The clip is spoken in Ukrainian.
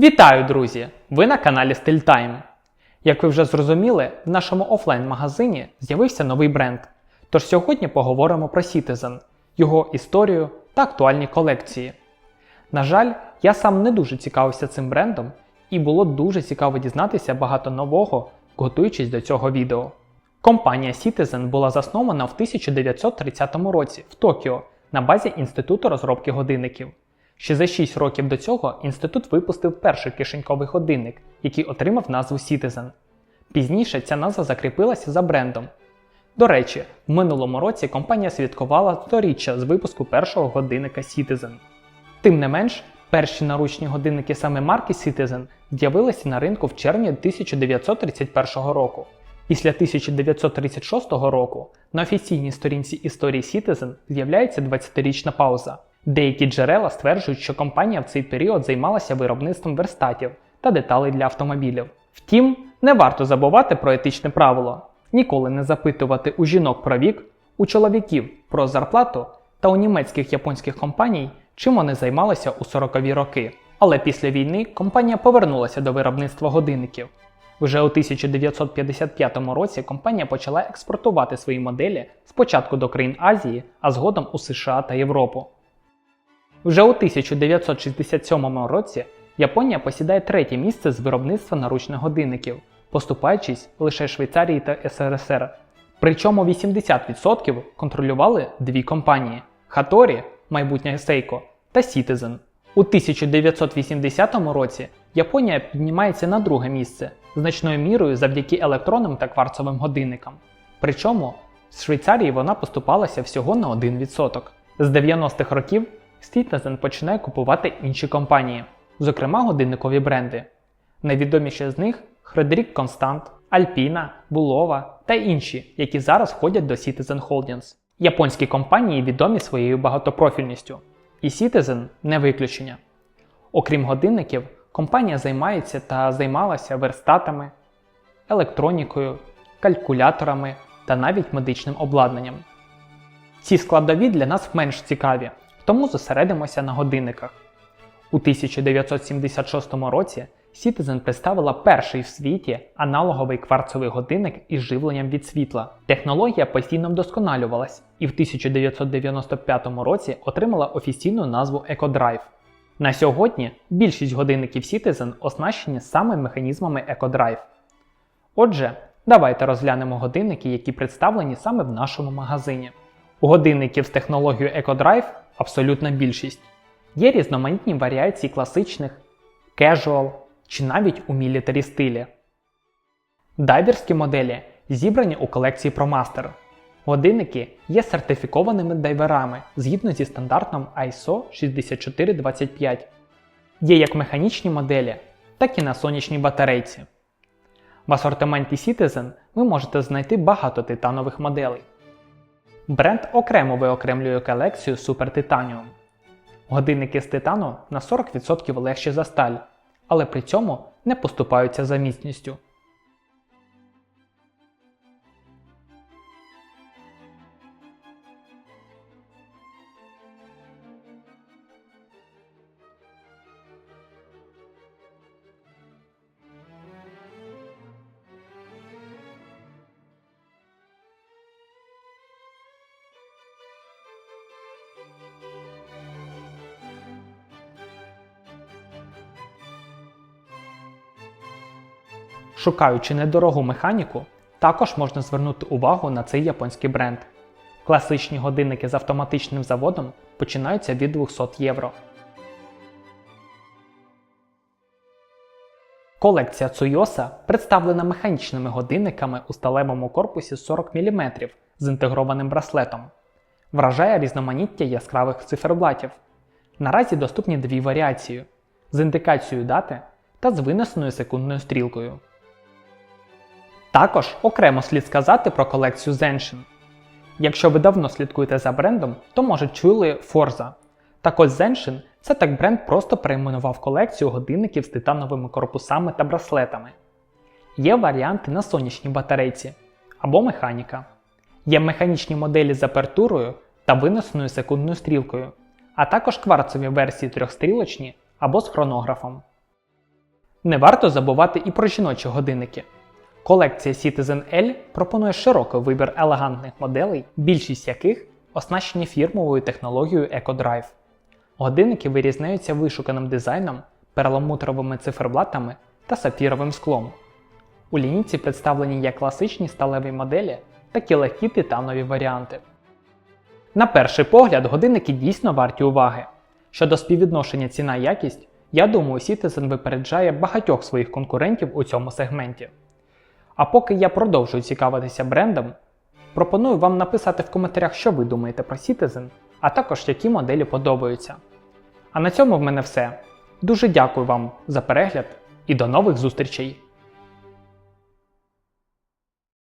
Вітаю, друзі! Ви на каналі StyleTime. Як ви вже зрозуміли, в нашому офлайн-магазині з'явився новий бренд. Тож сьогодні поговоримо про Citizen, його історію та актуальні колекції. На жаль, я сам не дуже цікавився цим брендом, і було дуже цікаво дізнатися багато нового, готуючись до цього відео. Компанія Citizen була заснована в 1930 році в Токіо на базі Інституту розробки годинників. Ще за 6 років до цього інститут випустив перший кишеньковий годинник, який отримав назву Citizen. Пізніше ця назва закріпилася за брендом. До речі, в минулому році компанія святкувала сторіччя з випуску першого годинника Citizen. Тим не менш, перші наручні годинники саме марки Citizen з'явилися на ринку в червні 1931 року. Після 1936 року на офіційній сторінці історії Citizen з'являється 20-річна пауза. Деякі джерела стверджують, що компанія в цей період займалася виробництвом верстатів та деталей для автомобілів. Втім, не варто забувати про етичне правило ніколи не запитувати у жінок про вік, у чоловіків про зарплату та у німецьких японських компаній, чим вони займалися у 40-ві роки. Але після війни компанія повернулася до виробництва годинників. Вже у 1955 році компанія почала експортувати свої моделі спочатку до країн Азії, а згодом у США та Європу. Вже у 1967 році Японія посідає третє місце з виробництва наручних годинників, поступаючись лише Швейцарії та СРСР. Причому 80% контролювали дві компанії Hattori, майбутнє Seiko, та Citizen. У 1980 році Японія піднімається на друге місце, значною мірою завдяки електронним та кварцовим годинникам. Причому з Швейцарії вона поступалася всього на 1%. З 90-х років Citizen починає купувати інші компанії, зокрема годинникові бренди. Найвідоміші з них Frederick Constant, Alpina, Bulova та інші, які зараз входять до Citizen Holdings. Японські компанії відомі своєю багатопрофільністю, і Citizen не виключення. Окрім годинників, компанія займається та займалася верстатами, електронікою, калькуляторами та навіть медичним обладнанням. Ці складові для нас менш цікаві, тому зосередимося на годинниках. У 1976 році Citizen представила перший в світі аналоговий кварцовий годинник із живленням від світла. Технологія постійно вдосконалювалась і в 1995 році отримала офіційну назву EcoDrive. На сьогодні більшість годинників Citizen оснащені саме механізмами EcoDrive. Отже, давайте розглянемо годинники, які представлені саме в нашому магазині. У годинників з технологією EcoDrive абсолютна більшість. Є різноманітні варіації класичних, casual чи навіть у мілітарі стилі. Дайверські моделі зібрані у колекції ProMaster. Годинники є сертифікованими дайверами згідно зі стандартом ISO 6425. Є як механічні моделі, так і на сонячній батарейці. В асортименті Citizen ви можете знайти багато титанових моделей. Бренд окремо виокремлює колекцію Super Titanium. Годинники з титану на 40% легші за сталь, але при цьому не поступаються за міцністю. Шукаючи недорогу механіку, також можна звернути увагу на цей японський бренд. Класичні годинники з автоматичним заводом починаються від 200 євро. Колекція Tsuyosa представлена механічними годинниками у сталевому корпусі 40 мм з інтегрованим браслетом. Вражає різноманіття яскравих циферблатів. Наразі доступні дві варіації з індикацією дати та з винесеною секундною стрілкою. Також окремо слід сказати про колекцію Zenshin. Якщо ви давно слідкуєте за брендом, то може чули Forza. Так ось Zenshin – це так бренд просто перейменував колекцію годинників з титановими корпусами та браслетами. Є варіанти на сонячній батарейці або механіка. Є механічні моделі з апертурою та винесеною секундною стрілкою, а також кварцеві версії трьохстрілочні або з хронографом. Не варто забувати і про жіночі годинники. Колекція Citizen L пропонує широкий вибір елегантних моделей, більшість яких оснащені фірмовою технологією EcoDrive. Годинники вирізняються вишуканим дизайном, перламутровими циферблатами та сапфіровим склом. У лінійці представлені як класичні сталеві моделі, так і легкі титанові варіанти. На перший погляд, годинники дійсно варті уваги. Щодо співвідношення ціна-якість, я думаю, Citizen випереджає багатьох своїх конкурентів у цьому сегменті. А поки я продовжую цікавитися брендом, пропоную вам написати в коментарях, що ви думаєте про Citizen, а також які моделі подобаються. А на цьому в мене все. Дуже дякую вам за перегляд і до нових зустрічей!